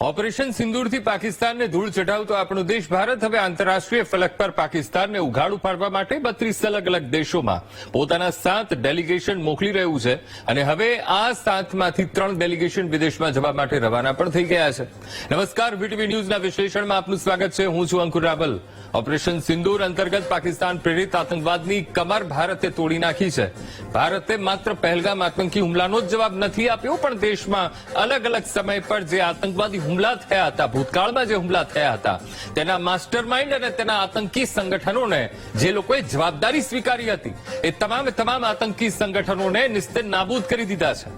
Operation સિંદૂરથી પાકિસ્તાનને ધૂળ ચઢાવતો આપણો દેશ ભારત હવે આંતરરાષ્ટ્રીય ફલક પર પાકિસ્તાનને ઉઘાડું પાડવા માટે બત્રીસ અલગ અલગ દેશોમાં પોતાના સાત ડેલિગેશન મોકલી રહ્યું છે અને હવે આ સાતમાંથી ત્રણ ડેલિગેશન વિદેશમાં જવા માટે રવાના પણ થઈ ગયા છે. નમસ્કાર વીટીવી ન્યૂઝના વિશ્લેષણમાં આપનું સ્વાગત છે. હું છું અંકુર રાવલ. ઓપરેશન સિંદૂર અંતર્ગત પાકિસ્તાન પ્રેરિત આતંકવાદની કમર ભારતે તોડી નાખી છે. ભારતે માત્ર પહેલગામ આતંકી હુમલાનો જ જવાબ નથી આપ્યો, પણ દેશમાં અલગ અલગ સમય પર જે આતંકવાદી હુમલા થયા હતા, ભૂતકાળમાં જે હુમલા થયા હતા, તેના માસ્ટરમાઇન્ડ અને તેના આતંકી સંગઠનોને જે લોકોએ જવાબદારી સ્વીકારી હતી, એ તમામે તમામ આતંકી સંગઠનોને નિસ્તે નાબૂદ કરી દીધા છે.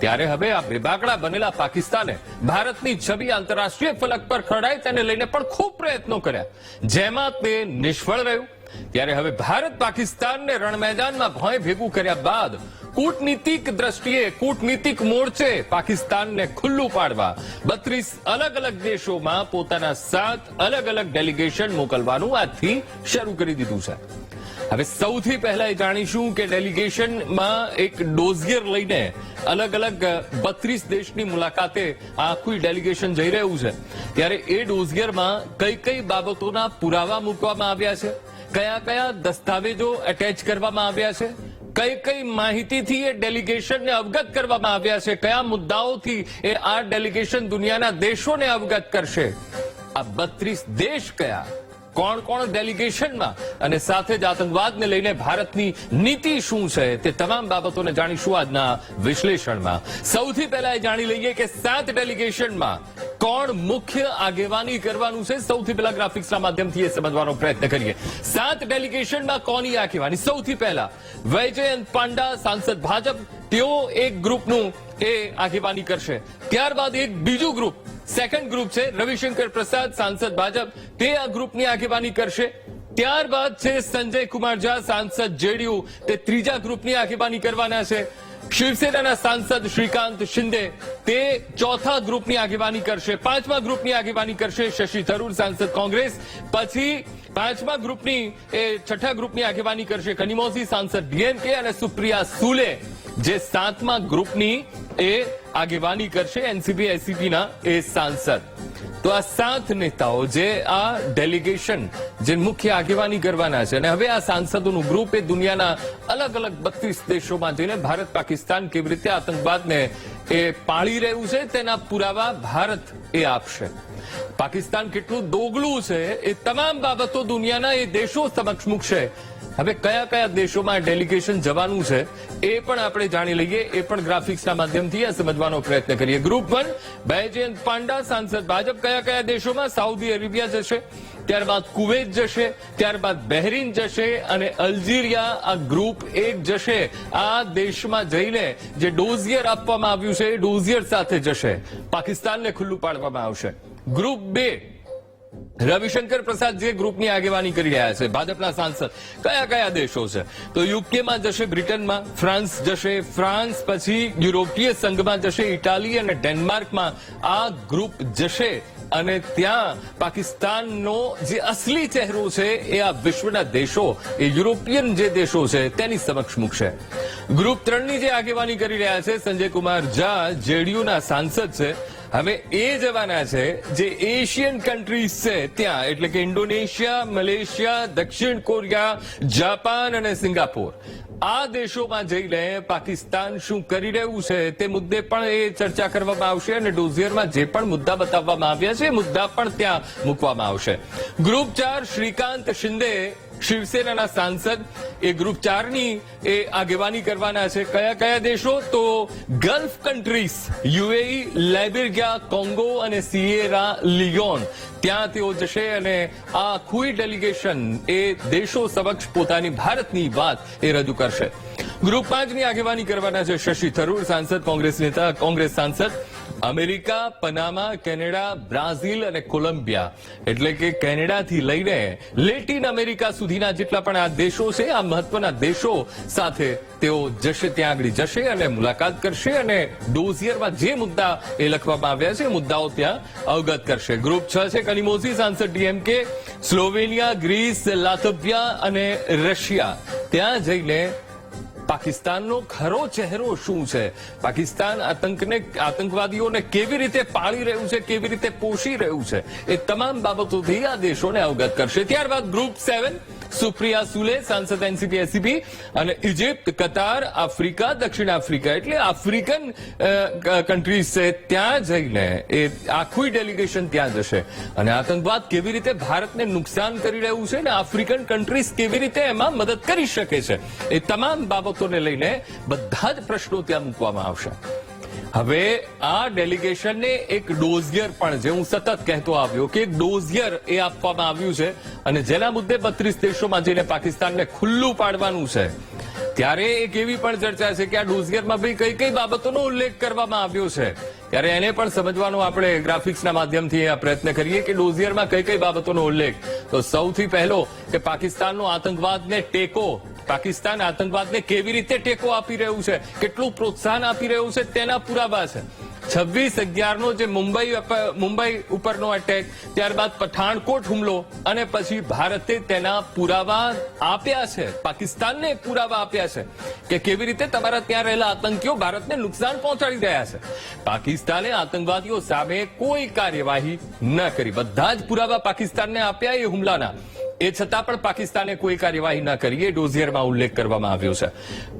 ત્યારે હવે આ બેબાકડા બનેલા પાકિસ્તાને ભારતની છબી આંતરરાષ્ટ્રીય ફલક પર ખરડાય તેને લઈને પણ ખૂબ પ્રયત્નો કર્યા. જેમાં તે નિષ્ફળ રહ્યું. ત્યારે હવે ભારત પાકિસ્તાનને રણ મેદાનમાં ભય ભેગું કર્યા બાદ કૂટનીતિક દ્રષ્ટિએ કૂટનીતિક મોરચે પાકિસ્તાનને ખુલ્લું પાડવા બત્રીસ અલગ અલગ દેશોમાં પોતાના સાત અલગ અલગ ડેલિગેશન મોકલવાનું આજથી શરૂ કરી દીધું છે. હવે સૌથી પહેલા એ જાણીશું કે ડેલિગેશનમાં એક ડોઝિયર લઈને અલગ અલગ બત્રીસ દેશની મુલાકાતે આખું ડેલિગેશન જઈ રહ્યું છે. ત્યારે એ ડોઝિયરમાં કઈ કઈ બાબતોના પુરાવા મૂકવામાં આવ્યા છે? કયા કયા દસ્તાવેજો એટેચ કરવામાં આવ્યા છે? કઈ કઈ માહિતીથી એ ડેલિગેશનને અવગત કરવામાં આવ્યા છે? કયા મુદ્દાઓથી એ આ ડેલિગેશન દુનિયાના દેશોને અવગત કરશે? આ બત્રીસ દેશ કયા? કોણ કોણ ડેલિગેશનમાં? અને સાથે જ આતંકવાદને લઈને ભારતની નીતિ શું છે તે તમામ બાબતોને જાણીશું આજના વિશ્લેષણમાં. સૌથી પહેલા એ જાણી લઈએ કે સાત ડેલિગેશનમાં કોણ મુખ્ય આગેવાની કરવાનું છે? સૌથી પહેલા ગ્રાફિક્સના માધ્યમથી એ સમજવાનો પ્રયત્ન કરીએ. સાત ડેલિગેશનમાં કોની આગેવાની? સૌથી પહેલા વૈજયંત પાંડા, સાંસદ ભાજપ, તેઓ એક ગ્રુપનું એ આગેવાની કરશે. ત્યારબાદ એક બીજું ગ્રુપ સેકન્ડ ગ્રુપ છે, રવિશંકર પ્રસાદ, સાંસદ ભાજપ. તે આ ગ્રુપની આગેવાની કરશે. ત્યારબાદ છે સંજય કુમાર ઝા, સાંસદ જેડીયુ. તે ત્રીજા ગ્રુપની આગેવાની કરવાના છે. શિવસેનાના સાંસદ શ્રીકાંત શિંદે. તે ચોથા ગ્રુપની આગેવાની કરશે. પાંચમા ગ્રુપની આગેવાની કરશે શશી થરૂર, સાંસદ કોંગ્રેસ. પછી પાંચમા ગ્રુપની એ છઠ્ઠા ગ્રુપની આગેવાની કરશે કનિમોઝી સાંસદ ડીએમકે અને સુપ્રિયા સુલે. જે સાતમા ગ્રુપની એ આગેવાની કરશે એનસીપી એસીપીના એ સાંસદ. તો આ સાત નેતાઓ જે આ ડેલિગેશન જે મુખ્ય આગેવાની કરવાના છે અને હવે આ સાંસદોનું ગ્રુપ એ દુનિયાના અલગ અલગ બત્રીસ દેશોમાં જઈને ભારત, પાકિસ્તાન કેવી રીતે આતંકવાદને એ પાળી રહ્યું છે તેના પુરાવા ભારત એ આપશે. પાકિસ્તાન કેટલું દોગલું છે એ તમામ બાબતો દુનિયાના એ દેશો સમક્ષ મૂકશે. હવે કયા કયા દેશોમાં ડેલિગેશન જવાનું છે, એ પણ આપણે જાણી લઈએ, એ પણ ગ્રાફિક્સના માધ્યમથી સમજવાનો પ્રયત્ન કરીએ. ગ્રુપ વન બૈજયંત પાંડા, સાંસદ ભાજપ, કયા કયા દેશોમાં? સાઉદી અરેબિયા જશે, ત્યારબાદ કુવેત જશે, ત્યારબાદ બહેરીન જશે અને અલ્જીરિયા, આ ગ્રુપ એક જશે. આ દેશમાં જઈને જે ડોઝિયર આપવામાં આવ્યું છે, એ ડોઝિયર સાથે જશે. પાકિસ્તાનને ખુલ્લું પાડવામાં આવશે. ગ્રુપ બે રવિશંકર પ્રસાદ જે ગ્રુપની આગેવાની કરી રહ્યા છે, ભાજપના સાંસદ, કયા કયા દેશો છે? તો યુકેમાં જશે બ્રિટનમાં, ફ્રાન્સ જશે ફ્રાન્સ, પછી યુરોપીય સંઘમાં જશે ઇટાલી અને ડેનમાર્કમાં આ ગ્રુપ જશે. અને ત્યાં પાકિસ્તાનનો જે અસલી ચહેરો છે એ આ વિશ્વના દેશો, એ યુરોપિયન જે દેશો છે તેની સમક્ષ મૂકશે. ગ્રુપ ત્રણની જે આગેવાની કરી રહ્યા છે સંજય કુમાર ઝા, જેડીયુના સાંસદ છે. હવે એ જવાના છે જે એશિયન કન્ટ્રીઝ છે ત્યાં, એટલે કે ઇન્ડોનેશિયા, મલેશિયા, દક્ષિણ કોરિયા, જાપાન અને સિંગાપોર. આ દેશોમાં જઈને પાકિસ્તાન શું કરી રહ્યું છે તે મુદ્દે પણ એ ચર્ચા કરવામાં આવશે અને ડોઝિયરમાં જે પણ મુદ્દા બતાવવામાં આવ્યા છે એ મુદ્દા પણ ત્યાં મૂકવામાં આવશે. ગ્રુપ ચાર, શ્રીકાંત શિંદે શિવસેનાના સાંસદ એ ગ્રુપ ચારની એ આગેવાની કરવાના છે. કયા કયા દેશો? તો Gulf countries, UAE, Liberia, Congo અને સિએરા લિયોન. ત્યાં તેઓ જશે અને આ આખું ડેલિગેશન એ દેશો સમક્ષ પોતાની ભારતની વાત એ રજૂ કરશે. ગ્રુપ પાંચની આગેવાની કરવાના છે શશી થરૂર, સાંસદ, કોંગ્રેસ નેતા, કોંગ્રેસ સાંસદ. અમેરિકા, પનામા, કેનેડા, બ્રાઝિલ અને કોલંબિયા. એટલે કે કેનેડાથી લઈને લેટિન અમેરિકા સુધીના જેટલા પણ આ દેશો છે, આ મહત્વના દેશો સાથે તેઓ જશે, ત્યાં આગળ જશે અને મુલાકાત કરશે અને ડોઝિયરમાં જે મુદ્દા એ લખવામાં આવ્યા છે, મુદ્દાઓ ત્યાં અવગત કરશે. ગ્રુપ છ છે, કનિમોઝી, સાંસદ ડીએમકે, સ્લોવેનિયા, ગ્રીસ લાથવિયા અને રશિયા. ત્યાં જઈને પાકિસ્તાનનો ખરો ચહેરો શું છે? પાકિસ્તાન આતંકને, આતંકવાદીઓને કેવી રીતે પાળી રહ્યું છે, કેવી રીતે પોષી રહ્યું છે? એ તમામ બાબતોથી આ દેશોને અવગત કરશે. ત્યારબાદ ગ્રુપ સેવન સુપ્રિયા સુલે, સાંસદ એનસીપી એસીપી અને ઇજિપ્ત, કતાર, આફ્રિકા, દક્ષિણ આફ્રિકા એટલે આફ્રિકન કન્ટ્રીઝ છે, ત્યાં જઈને એ આખું ડેલિગેશન ત્યાં જશે. અને આતંકવાદ કેવી રીતે ભારતને નુકસાન કરી રહ્યું છે અને આફ્રિકન કન્ટ્રીઝ કેવી રીતે એમાં મદદ કરી શકે છે, એ તમામ બાબતોને લઈને બધા જ પ્રશ્નો ત્યાં મૂકવામાં આવશે. હવે આ ડેલિગેશનને એક ડોઝિયર પણ જે હું સતત કહેતો આવ્યો કે એક ડોઝિયર એ આપવામાં આવ્યું છે અને જેના મુદ્દે બત્રીસ દેશોમાં જઈને પાકિસ્તાનને ખુલ્લું પાડવાનું છે. ત્યારે એક એવી પણ ચર્ચા છે કે આ ડોઝિયરમાં ભાઈ કઈ કઈ બાબતોનો ઉલ્લેખ કરવામાં આવ્યો છે. ત્યારે એને પણ સમજવાનો આપણે ગ્રાફિક્સના માધ્યમથી આ પ્રયત્ન કરીએ કે ડોઝિયરમાં કઈ કઈ બાબતોનો ઉલ્લેખ. તો સૌથી પહેલો કે પાકિસ્તાનનો આતંકવાદને ટેકો પાકિસ્તાન આતંકવાદને કેવી રીતે ટેકો આપી રહ્યું છે? કેટલું પ્રોત્સાહન આપી રહ્યું છે? તેના પુરાવા છે. છવ્વીસ અગિયારનો જે મુંબઈ મુંબઈ ઉપરનો અટેક ત્યારબાદ પઠાણકોટ હુમલો અને પછી ભારતે તેના પુરાવા આપ્યા છે. પાકિસ્તાનને પુરાવા આપ્યા છે કે કેવી રીતે તમારા ત્યાં રહેલા આતંકીઓ ભારતને નુકસાન પહોંચાડી રહ્યા છે. પાકિસ્તાને આતંકવાદીઓ સામે કોઈ કાર્યવાહી ન કરી. બધા જ પુરાવા પાકિસ્તાનને આપ્યા એ હુમલાના. એ છતાં પણ પાકિસ્તાને કોઈ કાર્યવાહી ન કરી, એ ડોઝિયરમાં ઉલ્લેખ કરવામાં આવ્યો છે.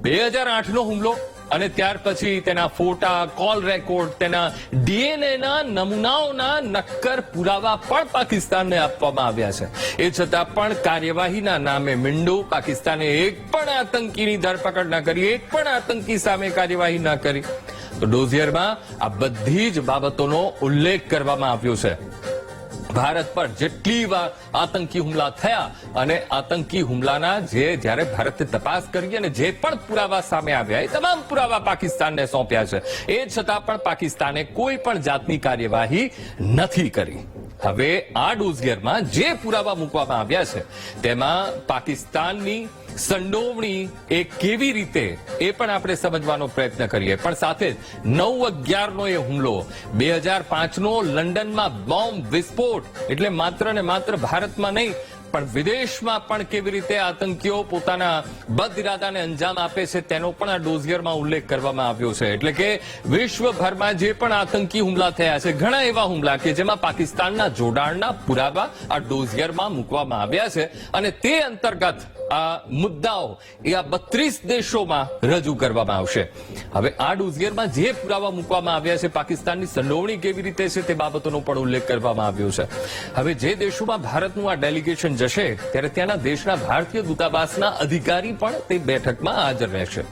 બે હજાર આઠનો હુમલો અને ત્યાર પછી તેના ફોટા, કોલ રેકોર્ડ, તેના ડીએનએ ના નમૂનાઓના નક્કર પુરાવા પણ પાકિસ્તાનને આપવામાં આવ્યા છે. એ છતાં પણ કાર્યવાહીના નામે મિંડો પાકિસ્તાને એક પણ આતંકીની ધરપકડ ન કરી, એક પણ આતંકી સામે કાર્યવાહી ન કરી. તો ડોઝિયરમાં આ બધી જ બાબતોનો ઉલ્લેખ કરવામાં આવ્યો છે. ભારત પર જેટલી વાર આતંકી હુમલા થયા અને આતંકી હુમલાના જે જ્યારે ભારતે તપાસ કરી અને જે પણ પુરાવા સામે આવ્યા, એ તમામ પુરાવા પાકિસ્તાનને સોંપ્યા છે. એ છતાં પણ પાકિસ્તાને કોઈ પણ જાતની કાર્યવાહી નથી કરી. હવે આ ડોઝિયરમાં જે પુરાવા મૂકવામાં આવ્યા છે, તેમાં પાકિસ્તાનની સંડોવણી એ કેવી રીતે, એ પણ આપણે સમજવાનો પ્રયત્ન કરીએ. પણ સાથે નવ અગિયારનો એ હુમલો. બે હજાર પાંચનો લંડનમાં બોમ્બ વિસ્ફોટ. એટલે માત્ર ને માત્ર ભારતમાં નહીં, પણ વિદેશમાં પણ કેવી રીતે આતંકીઓ પોતાના બદ અંજામ આપે છે તેનો પણ આ ડોઝિયરમાં ઉલ્લેખ કરવામાં આવ્યો છે. એટલે કે વિશ્વભરમાં જે પણ આતંકી હુમલા થયા છે, ઘણા એવા હુમલા કે જેમાં પાકિસ્તાનના જોડાણના પુરાવા આ ડોઝિયરમાં મૂકવામાં આવ્યા છે. અને તે અંતર્ગત આ મુદ્દાઓ એ આ બત્રીસ દેશોમાં રજૂ કરવામાં આવશે. હવે આ ડુઝગેરમાં જે પુરાવા મૂકવામાં આવ્યા છે, પાકિસ્તાનની સંડોવણી કેવી રીતે છે તે બાબતોનો પણ ઉલ્લેખ કરવામાં આવ્યો છે. હવે જે દેશોમાં ભારતનું આ ડેલિગેશન જશે, ત્યારે ત્યાંના દેશના ભારતીય દૂતાવાસના અધિકારી પણ તે બેઠકમાં હાજર રહેશે.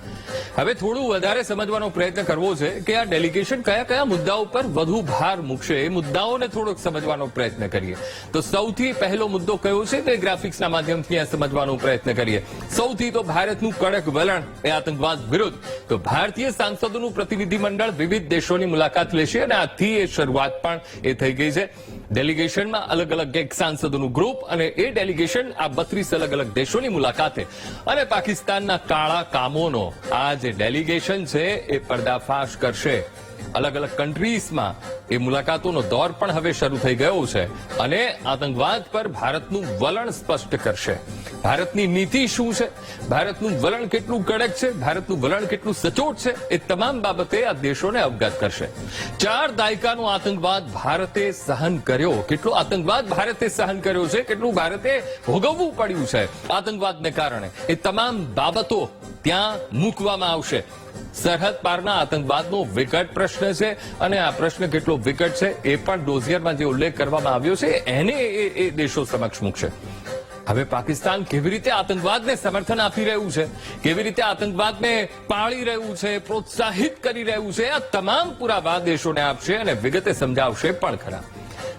હવે થોડું વધારે સમજવાનો પ્રયત્ન કરવો છે કે આ ડેલિગેશન કયા કયા મુદ્દાઓ પર વધુ ભાર મૂકશે એ મુદ્દાઓને થોડોક સમજવાનો પ્રયત્ન કરીએ. તો સૌથી પહેલો મુદ્દો કયો છે તે ગ્રાફિક્સના માધ્યમથી સમજવાનો પ્રયત્ન કરીએ. સૌથી તો ભારતનું કડક વલણ એ આતંકવાદ વિરુદ્ધ. તો ભારતીય સાંસદોનું પ્રતિનિધિમંડળ વિવિધ દેશોની મુલાકાત લેશે અને આથી એ શરૂઆત પણ એ થઈ ગઈ છે. ડેલિગેશનમાં અલગ અલગ એક સાંસદોનું ગ્રુપ અને એ ડેલિગેશન આ બત્રીસ અલગ અલગ દેશોની મુલાકાતે. અને પાકિસ્તાનના કાળા કામોનો આ જે ડેલિગેશન છે એ પર્દાફાશ કરશે. અલગ અલગ કન્ટ્રીઝમાં એ મુલાકાતોનો દોર પણ હવે શરૂ થઈ ગયો છે અને આતંકવાદ પર ભારતનું વલણ સ્પષ્ટ કરશે. ભારતની નીતિ શું છે? ભારતનું વલણ કેટલું કડક છે? ભારતનું વલણ કેટલું સચોટ છે? એ તમામ બાબતે આ દેશોને અવગત કરશે. ચાર દાયકાનો આતંકવાદ ભારતે સહન કર્યો. કેટલો આતંકવાદ ભારતે સહન કર્યો છે? કેટલું ભારતે ભોગવવું પડ્યું છે આતંકવાદને કારણે? એ તમામ બાબતો ત્યાં મૂકવામાં આવશે. સરહદ પારના આતંકવાદનો વિકટ પ્રશ્ન છે અને આ પ્રશ્ન કેટલો વિકટ છે એ પણ ડોઝિયરમાં જે ઉલ્લેખ કરવામાં આવ્યો છે, એને એ દેશો સમક્ષ મૂકશે. હવે પાકિસ્તાન કેવી રીતે આતંકવાદને સમર્થન આપી રહ્યું છે? કેવી રીતે આતંકવાદને પાળી રહ્યું છે, પ્રોત્સાહિત કરી રહ્યું છે? આ તમામ પુરાવા દેશોને આપશે અને વિગતે સમજાવશે પણ ખરા.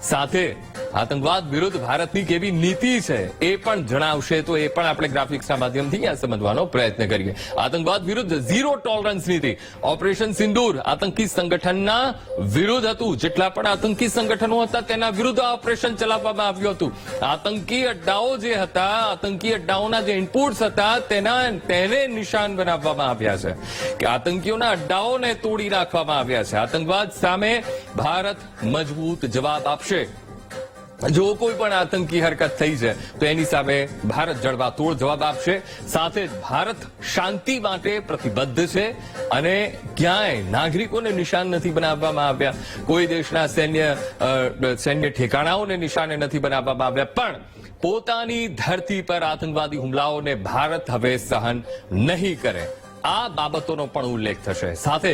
સાથે આતંકવાદ વિરુદ્ધ ભારતની કેવી નીતિ છે એ પણ જણાવશે. તો એ પણ આપણે ગ્રાફિક્સના માધ્યમથી આ સમજવાનો પ્રયત્ન કરીએ. આતંકવાદ વિરુદ્ધ ઝીરો ટોલરન્સ નીતિ. ઓપરેશન સિંદૂર આતંકી સંગઠનના વિરુદ્ધ હતું. જેટલા પણ આતંકી સંગઠનો હતા તેના વિરુદ્ધ આ ઓપરેશન ચલાવવામાં આવ્યું હતું. આતંકી અડ્ડાઓ જે હતા, આતંકી અડ્ડાઓના જે ઇનપુટ્સ હતા, તેના તેને નિશાન બનાવવામાં આવ્યા છે. કે આતંકીઓના અડ્ડાઓને તોડી નાખવામાં આવ્યા છે. આતંકવાદ સામે ભારત મજબૂત જવાબ આપશે. જો કોઈ પણ આતંકી હરકત થઈ છે, તો એની સામે ભારત જડબાતોડ જવાબ આપશે. સાથે જ ભારત શાંતિ માટે પ્રતિબદ્ધ છે અને ક્યાંય નાગરિકોને નિશાન નથી બનાવવામાં આવ્યા. કોઈ દેશના સૈન્ય સૈન્ય ઠેકાણાઓને નિશાને નથી બનાવવામાં આવ્યા. પણ પોતાની ધરતી પર આતંકવાદી હુમલાઓને ભારત હવે સહન નહીં કરે. આ બાબતોનો પણ ઉલ્લેખ થશે. સાથે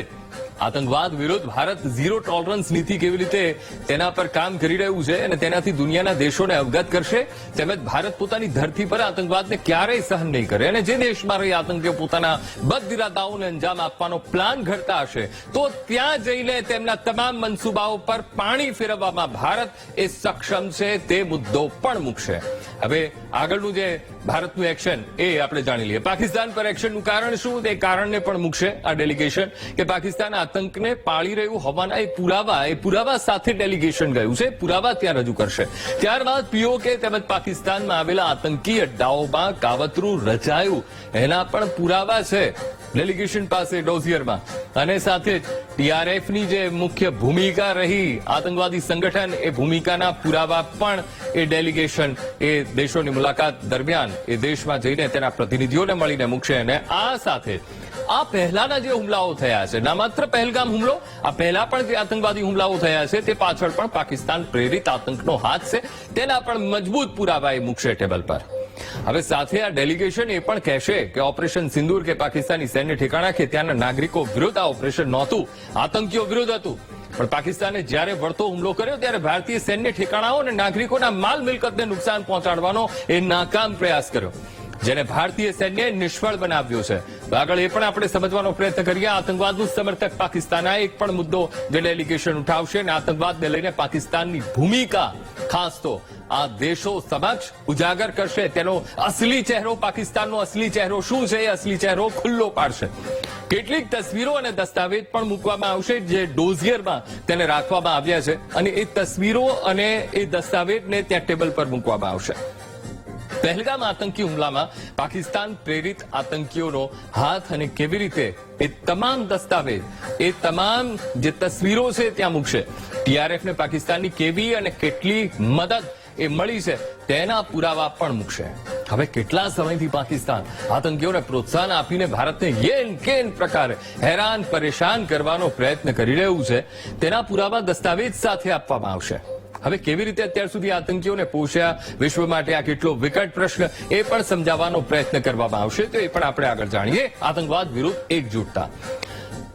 આતંકવાદ વિરુદ્ધ ભારત ઝીરો ટોલરન્સ નીતિ કેવી રીતે તેના પર કામ કરી રહ્યું છે અને તેનાથી દુનિયાના દેશોને અવગત કરશે, તેમજ ભારત પોતાની ધરતી પર આતંકવાદને ક્યારેય સહન નહીં કરે અને જે દેશમાં રહી આતંકીઓ પોતાના બદઇરાદાઓને અંજામ આપવાનો પ્લાન ઘડતા હશે, તો ત્યાં જઈને તેમના તમામ મનસુબાઓ પર પાણી ફેરવવામાં ભારત એ સક્ષમ છે તે મુદ્દો પણ મૂકશે. હવે આગળનું જે ભારતનું એક્શન એ આપણે જાણી લઈએ. પાકિસ્તાન પર એક્શનનું કારણ શું? તે કારણને પણ મૂકશે આ ડેલિગેશન કે પાકિસ્તાન આતંકને પાળી રહ્યું હોવાના એ પુરાવા એ પુરાવા સાથે ડેલિગેશન ગયું છે. પુરાવા ત્યાં રજૂ કરશે. ત્યારબાદ પીઓકે તેમજ પાકિસ્તાનમાં આવેલા આતંકી અડ્ડાઓમાં કાવતરું રચાયું. એના પણ પુરાવા છે. ડેલિગેશન પાસે ડોઝિયરમાં. અને સાથે જ ટીઆરએફની જે મુખ્ય ભૂમિકા રહી, આતંકવાદી સંગઠન એ ભૂમિકાના પુરાવા પણ એ ડેલિગેશન એ દેશોની મુલાકાત દરમિયાન એ દેશમાં જઈને તેના પ્રતિનિધિઓને મળીને મૂકશે. અને આ સાથે આ પહેલાના જે હુમલાઓ થયા છે, ના માત્ર પહેલગામ હુમલો, આ પહેલા પણ જે આતંકવાદી હુમલાઓ થયા છે, તે પાછળ પણ પાકિસ્તાન પ્રેરિત આતંકનો હાથ છે. તેના પણ મજબૂત પુરાવા એ મૂકશે ટેબલ પર. હવે સાથે આ ડેલિગેશન એ પણ કહેશે કે ઓપરેશન સિંદૂર કે પાકિસ્તાની સૈન્ય ઠેકાણા કે ત્યાંના નાગરિકો વિરુદ્ધ આ ઓપરેશન નહોતું. આતંકીઓ વિરુદ્ધ હતું. પણ પાકિસ્તાને જ્યારે વળતો હુમલો કર્યો ત્યારે ભારતીય સૈન્ય ઠેકાણાઓ અને નાગરિકોના માલ મિલકતને નુકસાન પહોંચાડવાનો એ નાકામ પ્રયાસ કર્યો. જેને ભારતીય સૈન્યએ નિષ્ફળ બનાવ્યો છે. આગળ એ પણ આપણે સમજવાનો પ્રયત્ન કરીએ. આતંકવાદનું સમર્થક પાકિસ્તાન આ એક પણ મુદ્દો જે ડેલિગેશન ઉઠાવશે અને આતંકવાદને લઈને પાકિસ્તાનની ભૂમિકા ખાસ તો આ દેશો સમક્ષ ઉજાગર કરશે. તેનો અસલી ચહેરો પાકિસ્તાનનો અસલી ચહેરો શું છે? એ અસલી ચહેરો ખુલ્લો પાડશે. કેટલીક તસવીરો અને દસ્તાવેજ પણ મૂકવામાં આવશે જે ડોઝિયરમાં તેને રાખવામાં આવ્યા છે. અને એ તસવીરો અને એ દસ્તાવેજને ત્યાં ટેબલ પર મૂકવામાં આવશે. પહેલગામ આતંકી હુમલામાં પાકિસ્તાન પ્રેરિત આતંકીઓનો હાથ અને કેવી રીતે એ તમામ દસ્તાવેજ, એ તમામ જે તસવીરો છે ત્યાં મૂકશે. ટીઆરએફ ને પાકિસ્તાનની કેવી અને કેટલી મદદ એ મળી છે તેના પુરાવા પણ મૂકશે. હવે કેટલા સમયથી પાકિસ્તાન આતંકીઓને પ્રોત્સાહન આપીને ભારતને યેન કેન પ્રકારે હેરાન પરેશાન કરવાનો પ્રયત્ન કરી રહ્યું છે, તેના પુરાવા દસ્તાવેજ સાથે આપવામાં આવશે. હવે કેવી રીતે અત્યાર સુધી આતંકીઓને પોષ્યા? વિશ્વ માટે આ કેટલો વિકટ પ્રશ્ન? એ પણ સમજાવવાનો પ્રયત્ન કરવામાં આવશે. તો એ પણ આપણે આગળ જાણીએ. આતંકવાદ વિરુદ્ધ એકજૂટતા.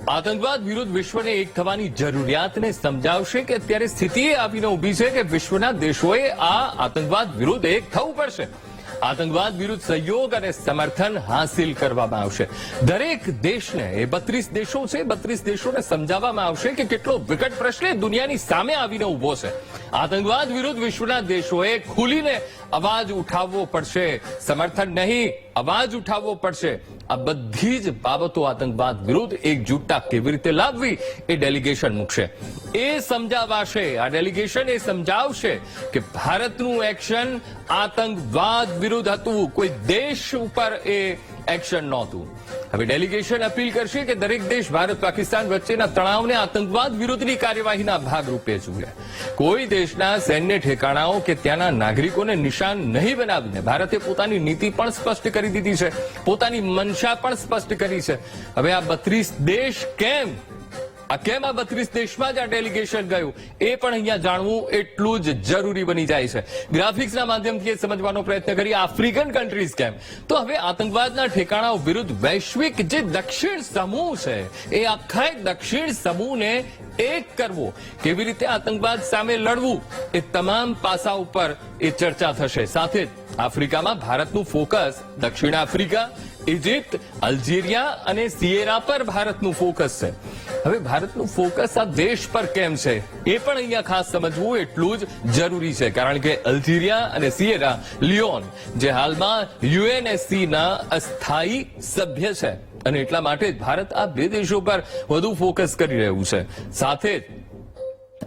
આતંકવાદ વિરુદ્ધ વિશ્વને એક થવાની જરૂરિયાતને સમજાવશે કે અત્યારે સ્થિતિ આવીને ઊભી છે કે વિશ્વના દેશોએ આ આતંકવાદ વિરુદ્ધ એક થવું પડશે. આતંકવાદ વિરુદ્ધ સહયોગ અને સમર્થન હાંસિલ કરવામાં આવશે. દરેક દેશને, એ બત્રીસ દેશો છે, બત્રીસ દેશોને સમજાવવામાં આવશે કે કેટલો વિકટ પ્રશ્ન દુનિયાની સામે આવીને ઊભો છે. આતંકવાદ વિરુદ્ધ વિશ્વના દેશોએ ખુલીને અવાજ ઉઠાવવો પડશે સમર્થન નહીં અવાજ ઉઠાવવો પડશે આ બધી જ બાબતો આતંકવાદ વિરુદ્ધ એકજૂટતા કેવી રીતે લાવવી એ ડેલિગેશન મૂકશે એ સમજાવાશે આ ડેલિગેશન એ સમજાવશે કે ભારતનું એક્શન આતંકવાદ વિરુદ્ધ હતું કોઈ દેશ ઉપર એ એક્શન નહોતું. હવે ડેલિગેશન અપીલ કરશે કે દરેક દેશ ભારત પાકિસ્તાન વચ્ચેના તણાવને આતંકવાદ વિરુદ્ધની કાર્યવાહીના ભાગરૂપે જુએ. કોઈ દેશના સૈન્ય ઠેકાણાઓ કે ત્યાંના નાગરિકોને નિશાન નહીં બનાવીને ભારતે પોતાની નીતિ પણ સ્પષ્ટ કરી દીધી છે. પોતાની મનસા પણ સ્પષ્ટ કરી છે. હવે આ બત્રીસ દેશ કેમ આ કેમ આ બત્રીસ દેશમાં જ આ ડેલિગેશન ગયું? એ પણ અહીંયા જાણવું એટલું જ જરૂરી બની જાય છે. ગ્રાફિક્સના માધ્યમથી એ સમજવાનો પ્રયત્ન કરીએ આફ્રિકન કન્ટ્રીઝ કેમ? તો હવે આતંકવાદના ઠેકાણાઓ વિરુદ્ધ વૈશ્વિક જે દક્ષિણ સમૂહ છે, એ આખા દક્ષિણ સમૂહને એક કરવો. કેવી રીતે આતંકવાદ સામે લડવું? એ તમામ પાસા ઉપર એ ચર્ચા થશે. સાથે જ આફ્રિકામાં ભારતનું ફોકસ દક્ષિણ આફ્રિકા ઇજિપ્ત, અલ્જીરિયા અને સિયેરા પર ભારતનું ફોકસ છે. હવે ભારતનું ફોકસ આ દેશ પર કેમ છે? એ પણ અહીંયા ખાસ સમજવું એટલું જ જરૂરી છે. કારણ કે અલ્જીરિયા અને સિયેરા, લિયોન, જે હાલમાં યુએનએસસીના અસ્થાયી સભ્ય છે. અને એટલા માટે જ ભારત આ બે દેશો પર વધુ ફોકસ કરી રહ્યું છે. સાથે જ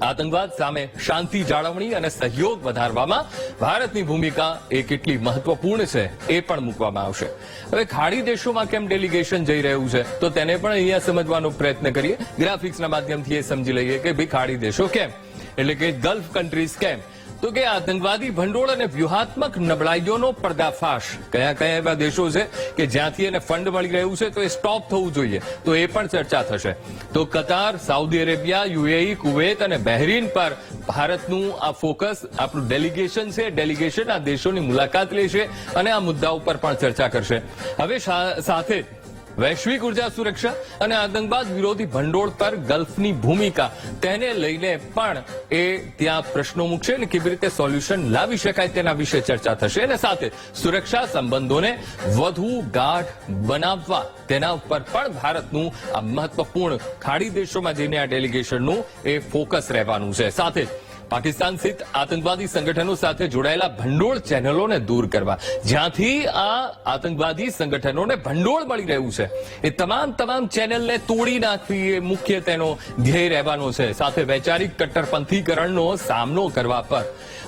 આતંકવાદ સામે શાંતિ જાળવણી અને સહયોગ વધારવામાં ભારતની ભૂમિકા એ કેટલી મહત્વપૂર્ણ છે એ પણ મૂકવામાં આવશે. હવે ખાડી દેશોમાં કેમ ડેલિગેશન જઈ રહ્યું છે, તો તેને પણ અહીંયા સમજવાનો પ્રયત્ન કરીએ. ગ્રાફિક્સના માધ્યમથી એ સમજી લઈએ કે ભાઈ ખાડી દેશો કેમ? એટલે કે ગલ્ફ કન્ટ્રીઝ કેમ? તો કે આતંકવાદી ભંડોળ અને વ્યૂહાત્મક નબળાઈઓનો પર્દાફાશ. કયા કયા એવા દેશો છે કે જ્યાંથી એને ફંડ મળી રહ્યું છે તો એ સ્ટોપ થવું જોઈએ? તો એ પણ ચર્ચા થશે. તો Qatar, Saudi Arabia, UAE, Kuwait અને બહેરીન પર ભારતનું આ ફોકસ, આપણું ડેલિગેશન છે, ડેલિગેશન આ દેશોની મુલાકાત લેશે અને આ મુદ્દા ઉપર પણ ચર્ચા કરશે. હવે સાથે વૈશ્વિક ઊર્જા સુરક્ષા અને આતંકવાદ વિરોધી ભંડોળ પર ગલ્ફની ભૂમિકા. તેને લઈને પણ એ ત્યાં પ્રશ્નો મૂકશે અને કેવી રીતે સોલ્યુશન લાવી શકાય તેના વિશે ચર્ચા થશે અને સાથે સુરક્ષા સંબંધોને વધુ ગાઢ બનાવવા. તેના ઉપર પણ ભારતનું આ મહત્વપૂર્ણ ખાડી દેશોમાં જઈને આ ડેલિગેશનનું એ ફોકસ રહેવાનું છે. સાથે પાકિસ્તાન સ્થિત આતંકવાદી સંગઠનો સાથે જોડાયેલા ભંડોળ ચેનલોને દૂર કરવા. જ્યાંથી આ આતંકવાદી સંગઠનોને ભંડોળ મળી રહ્યું છે. એ તમામ તમામ ચેનલને તોડી નાખવી એ મુખ્ય તેનો ધ્યેય રહેવાનો છે. સાથે વૈચારિક કટ્ટરપંથીકરણનો સામનો કરવા પર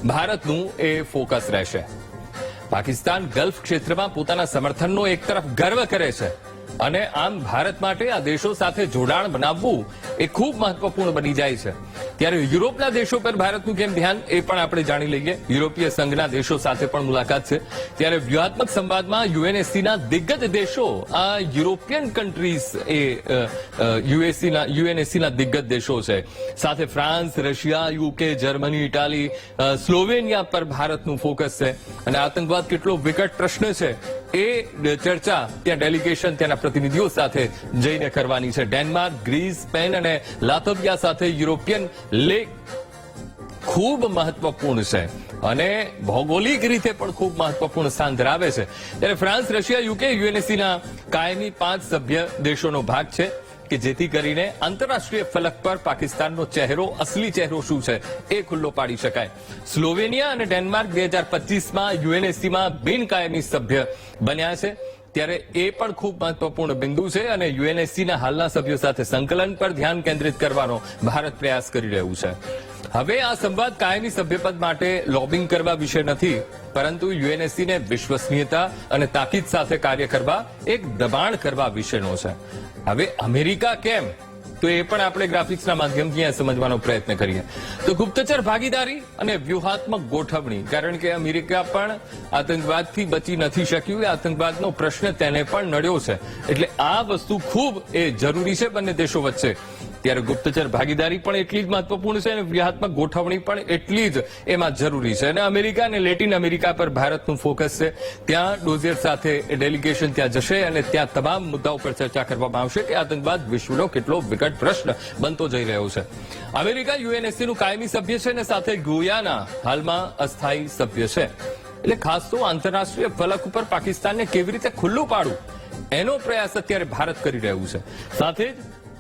ભારતનું એ ફોકસ રહેશે. પાકિસ્તાન ગલ્ફ ક્ષેત્રમાં પોતાના સમર્થનનો એક તરફ ગર્વ કરે છે. અને આમ ભારત માટે આ દેશો સાથે જોડાણ બનાવવું એ ખૂબ મહત્વપૂર્ણ બની જાય છે. ત્યારે યુરોપના દેશો પર ભારતનું કેમ ધ્યાન એ પણ આપણે જાણી લઈએ. યુરોપીય સંઘના દેશો સાથે પણ મુલાકાત છે. ત્યારે વ્યૂહાત્મક સંવાદમાં યુએનએસસીના દિગ્ગજ દેશો, આ યુરોપિયન કન્ટ્રીઝ એ યુએસસીના, યુએનએસસીના દિગ્ગજ દેશો છે. સાથે France, Russia, UK, Germany, Italy Slovenia પર ભારતનું ફોકસ છે. અને આતંકવાદ કેટલો વિકટ પ્રશ્ન છે એ ચર્ચા ત્યાં ડેલિગેશન ત્યાંના પ્રતિનિધિઓ સાથે જઈને કરવાની છે. ડેનમાર્ક ગ્રીસ સ્પેન અને લાતવિયા સાથે યુરોપિયન લેક ખૂબ મહત્વપૂર્ણ છે. અને ભૌગોલિક રીતે પણ ખૂબ મહત્વપૂર્ણ સ્થાન ધરાવે છે. ત્યારે ફ્રાન્સ રશિયા યુકે યુએનએસસીના કાયમી પાંચ સભ્ય દેશોનો ભાગ છે. કે જેથી કરીને આંતરરાષ્ટ્રીય ફલક પર પાકિસ્તાનનો ચહેરો, અસલી ચહેરો શું છે એ ખુલ્લો પાડી શકાય. સ્લોવેનિયા અને ડેનમાર્ક બે હજાર પચીસમાં યુએનએસસીમાં બિનકાયમી સભ્ય બન્યા છે. ત્યારે એ પણ ખૂબ મહત્વપૂર્ણ બિંદુ છે અને યુએનએસસીના હાલના સભ્યો સાથે સંકલન પર ધ્યાન કેન્દ્રિત કરવાનો ભારત પ્રયાસ કરી રહ્યું છે. હવે આ સંવાદ કાયમી સભ્યપદ માટે લોબિંગ કરવા વિશે નથી, પરંતુ યુએનએસસીને વિશ્વસનીયતા અને તાકીદ સાથે કાર્ય કરવા એક દબાણ કરવા વિશેનો છે. હવે અમેરિકા કેમ? તો એ પણ આપણે ગ્રાફિક્સના માધ્યમથી સમજવાનો પ્રયત્ન કરીએ. તો ગુપ્તચર ભાગીદારી અને વ્યૂહાત્મક ગોઠવણી, કારણ કે અમેરિકા પણ આતંકવાદથી બચી નથી શક્યું આતંકવાદનો પ્રશ્ન તેને પણ નડ્યો છે. એટલે આ વસ્તુ ખૂબ એ જરૂરી છે બંને દેશો વચ્ચે. ત્યારે ગુપ્તચર ભાગીદારી પણ એટલી જ મહત્વપૂર્ણ છે અને વ્યૂહાત્મક ગોઠવણી પણ એટલી જ એમાં જરૂરી છે. અને અમેરિકા અને લેટિન અમેરિકા પર ભારતનું ફોકસ છે. ત્યાં ડોઝિયર સાથે ડેલિગેશન ત્યાં જશે અને ત્યાં તમામ મુદ્દાઓ પર ચર્ચા કરવામાં આવશે કે આતંકવાદ વિશ્વનો કેટલો વિકટ પ્રશ્ન બનતો જઈ રહ્યો છે. અમેરિકા યુએનએસસીનું કાયમી સભ્ય છે અને સાથે ગુયાના હાલમાં અસ્થાયી સભ્ય છે. એટલે ખાસ તો આંતરરાષ્ટ્રીય ફલક ઉપર પાકિસ્તાનને કેવી રીતે ખુલ્લું પાડવું? એનો પ્રયાસ અત્યારે ભારત કરી રહ્યું છે. સાથે જ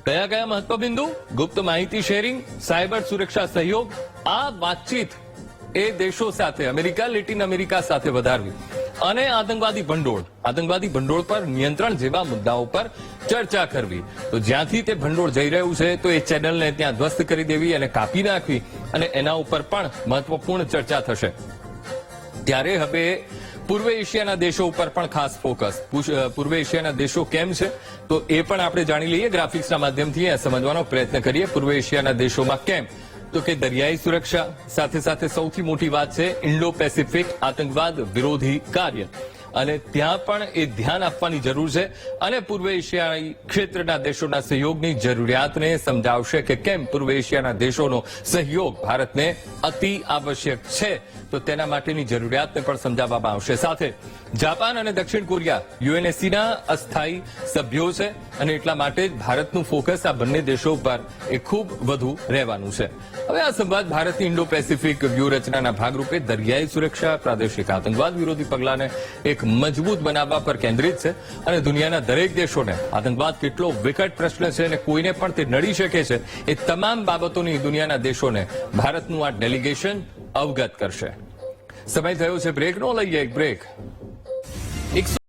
કયા કયા મહત્વબિંદુ? ગુપ્ત માહિતી શેરિંગ, સાયબર સુરક્ષા સહયોગ, આ વાતચીત એ દેશો સાથે, અમેરિકા, લેટિન અમેરિકા સાથે વધારવી. અને આતંકવાદી ભંડોળ. આતંકવાદી ભંડોળ પર નિયંત્રણ જેવા મુદ્દાઓ પર ચર્ચા કરવી. તો જ્યાંથી તે ભંડોળ જઈ રહ્યું છે, તો એ ચેનલને ત્યાં ધ્વસ્ત કરી દેવી અને કાપી નાખવી અને એના ઉપર પણ મહત્વપૂર્ણ ચર્ચા થશે. ત્યારે હવે પૂર્વ એશિયાના દેશો ઉપર પણ ખાસ ફોકસ. પૂર્વ એશિયાના દેશો કેમ છે? તો એ પણ આપણે જાણી લઈએ, ગ્રાફિક્સના માધ્યમથી એ સમજવાનો પ્રયત્ન કરીએ, પૂર્વ એશિયાના દેશોમાં કેમ? તો કે દરિયાઈ સુરક્ષા, સાથે સાથે સૌથી મોટી વાત છે ઇન્ડો પેસિફિક આતંકવાદ વિરોધી કાર્ય. અને ત્યાં પણ એ ધ્યાન આપવાની જરૂર છે. અને પૂર્વ એશિયાઈ ક્ષેત્રના દેશોના સહયોગની જરૂરિયાતને સમજાવશે કે કેમ પૂર્વ એશિયાના દેશોનો સહયોગ ભારતને અતિ આવશ્યક છે. તો તેના માટેની જરૂરિયાતને પણ સમજાવવામાં આવશે. સાથે જાપાન અને દક્ષિણ કોરિયા, યુએનએસસીના અસ્થાયી સભ્યો છે અને એટલા માટે જ ભારતનું ફોકસ આ બંને દેશો પર એ ખૂબ વધુ રહેવાનું છે. હવે આ સંવાદ ભારતની ઇન્ડો પેસિફિક વ્યૂહરચનાના ભાગરૂપે દરિયાઈ સુરક્ષા, પ્રાદેશિક આતંકવાદ વિરોધી પગલાને એક મજબૂત બનાવવા પર કેન્દ્રિત છે અને દુનિયાના દરેક દેશોને આતંકવાદ કેટલો વિકટ પ્રશ્ન છે અને કોઈને પણ તે નડી શકે છે એ તમામ બાબતોની દુનિયાના દેશોને ભારતનું આ ડેલિગેશન અવગત કરશે. સમય થયો છે બ્રેકનો, લઈએ એક બ્રેક. Big